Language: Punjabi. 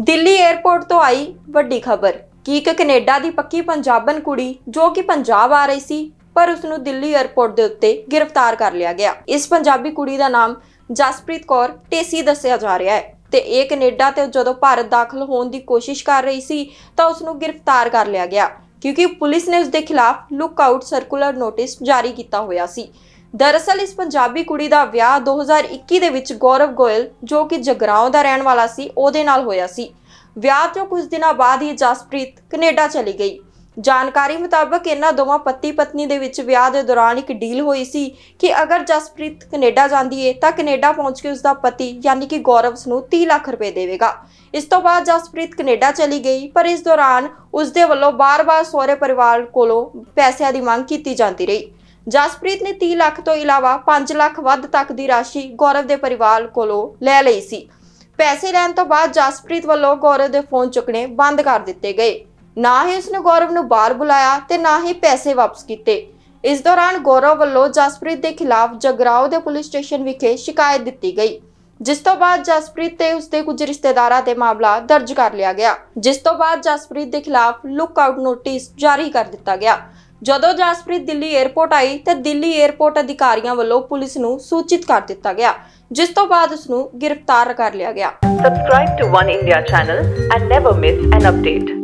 ਦਿੱਲੀ 에ਅਰਪੋਰਟ ਤੋਂ ਆਈ ਵੱਡੀ ਖਬਰ। ਕਿ ਇੱਕ ਕੈਨੇਡਾ ਦੀ ਪੱਕੀ ਪੰਜਾਬਣ ਕੁੜੀ, ਜੋ ਕਿ ਪੰਜਾਬ ਆ ਰਹੀ ਸੀ, ਪਰ ਉਸ ਨੂੰ ਦਿੱਲੀ 에ਅਰਪੋਰਟ ਦੇ ਉੱਤੇ ਗ੍ਰਿਫਤਾਰ ਕਰ ਲਿਆ ਗਿਆ। ਇਸ ਪੰਜਾਬੀ ਕੁੜੀ ਦਾ ਨਾਮ ਜਸਪ੍ਰੀਤ ਕੌਰ ਟੇਸੀ ਦੱਸਿਆ ਜਾ ਰਿਹਾ ਹੈ। ਤੇ ਇਹ ਕੈਨੇਡਾ ਤੇ ਜਦੋਂ ਭਾਰਤ ਦਾਖਲ ਹੋਣ ਦੀ ਕੋਸ਼ਿਸ਼ ਕਰ ਰਹੀ ਸੀ, ਤਾਂ ਉਸ ਨੂੰ ਗ੍ਰਿਫਤਾਰ ਕਰ ਲਿਆ ਗਿਆ। ਕਿਉਂਕਿ ਪੁਲਿਸ ਨੇ ਉਸ ਦੇ ਖਿਲਾਫ ਲੁੱਕ ਆਊਟ ਸਰਕੂਲਰ ਨੋਟਿਸ ਜਾਰੀ ਕੀਤਾ ਹੋਇਆ ਸੀ। ਦਰਅਸਲ ਇਸ ਪੰਜਾਬੀ ਕੁੜੀ ਦਾ ਵਿਆਹ 2021 ਦੇ ਵਿੱਚ ਗੌਰਵ ਗੋਇਲ, ਜੋ ਕਿ ਜਗਰਾਉਂ ਦਾ ਰਹਿਣ ਵਾਲਾ ਸੀ, ਉਹਦੇ ਨਾਲ ਹੋਇਆ ਸੀ। ਵਿਆਹ ਤੋਂ ਕੁਝ ਦਿਨਾਂ ਬਾਅਦ ਹੀ ਜਸਪ੍ਰੀਤ ਕੈਨੇਡਾ ਚਲੀ ਗਈ। ਜਾਣਕਾਰੀ ਮੁਤਾਬਕ ਇਹਨਾਂ ਦੋਵਾਂ ਪਤੀ ਪਤਨੀ ਦੇ ਵਿੱਚ ਵਿਆਹ ਦੇ ਦੌਰਾਨ ਇੱਕ ਡੀਲ ਹੋਈ ਸੀ ਕਿ ਅਗਰ ਜਸਪ੍ਰੀਤ ਕੈਨੇਡਾ ਜਾਂਦੀ ਏ, ਤਾਂ ਕੈਨੇਡਾ ਪਹੁੰਚ ਕੇ ਉਸਦਾ ਪਤੀ, ਯਾਨੀ ਕਿ ਗੌਰਵ ਉਸ ਨੂੰ 30 ਲੱਖ ਰੁਪਏ ਦੇਵੇਗਾ। ਇਸ ਤੋਂ ਬਾਅਦ ਜਸਪ੍ਰੀਤ ਕੈਨੇਡਾ ਚਲੀ ਗਈ, ਪਰ ਇਸ ਦੌਰਾਨ ਉਸਦੇ ਵੱਲੋਂ ਬਾਰ-ਬਾਰ ਸਹੁਰੇ ਪਰਿਵਾਰ ਕੋਲੋਂ ਪੈਸਿਆਂ ਦੀ ਮੰਗ ਕੀਤੀ ਜਾਂਦੀ ਰਹੀ। ਜਸਪ੍ਰੀਤ ਨੇ 30 ਲੱਖ ਤੋਂ ਇਲਾਵਾ 5 ਲੱਖ ਵੱਧ ਤੱਕ ਦੀ ਰਾਸ਼ੀ ਗੌਰਵ ਦੇ ਪਰਿਵਾਰ ਕੋਲੋਂ ਲੈ ਲਈ ਸੀ। ਪੈਸੇ ਲੈਣ ਤੋਂ ਬਾਅਦ ਜਸਪ੍ਰੀਤ ਵੱਲੋਂ ਗੌਰਵ ਦੇ ਫੋਨ ਚੁੱਕਣੇ ਬੰਦ ਕਰ ਦਿੱਤੇ ਗਏ। ਨਾ ਹੀ ਉਸਨੇ ਗੌਰਵ ਨੂੰ ਬਾਹਰ ਬੁਲਾਇਆ ਤੇ ਨਾ ਹੀ ਪੈਸੇ ਵਾਪਸ ਕੀਤੇ। ਇਸ ਦੌਰਾਨ ਗੌਰਵ ਵੱਲੋਂ ਜਸਪ੍ਰੀਤ ਦੇ ਖਿਲਾਫ ਜਗਰਾਓ ਦੇ ਪੁਲਿਸ ਸਟੇਸ਼ਨ ਵਿਖੇ ਸ਼ਿਕਾਇਤ ਦਿੱਤੀ ਗਈ, ਜਿਸ ਤੋਂ ਬਾਅਦ ਜਸਪ੍ਰੀਤ ਤੇ ਉਸਦੇ ਕੁਝ ਰਿਸ਼ਤੇਦਾਰਾਂ ਤੇ ਮਾਮਲਾ ਦਰਜ ਕਰ ਲਿਆ ਗਿਆ, ਜਿਸ ਤੋਂ ਬਾਅਦ ਜਸਪ੍ਰੀਤ ਦੇ ਖਿਲਾਫ ਲੁੱਕ ਆਊਟ ਨੋਟਿਸ ਜਾਰੀ ਕਰ ਦਿੱਤਾ ਗਿਆ। ਜਦੋਂ ਜਸਪ੍ਰੀਤ ਦਿੱਲੀ 에ਅਰਪੋਰਟ ਆਈ ਤਾਂ ਦਿੱਲੀ 에ਅਰਪੋਰਟ ਅਧਿਕਾਰੀਆਂ ਵੱਲੋਂ ਪੁਲਿਸ ਨੂੰ ਸੂਚਿਤ ਕਰ ਦਿੱਤਾ ਗਿਆ, ਜਿਸ ਤੋਂ ਬਾਅਦ ਉਸ ਨੂੰ ਗ੍ਰਿਫਤਾਰ ਕਰ ਲਿਆ ਗਿਆ Subscribe to One India channel and never miss an update.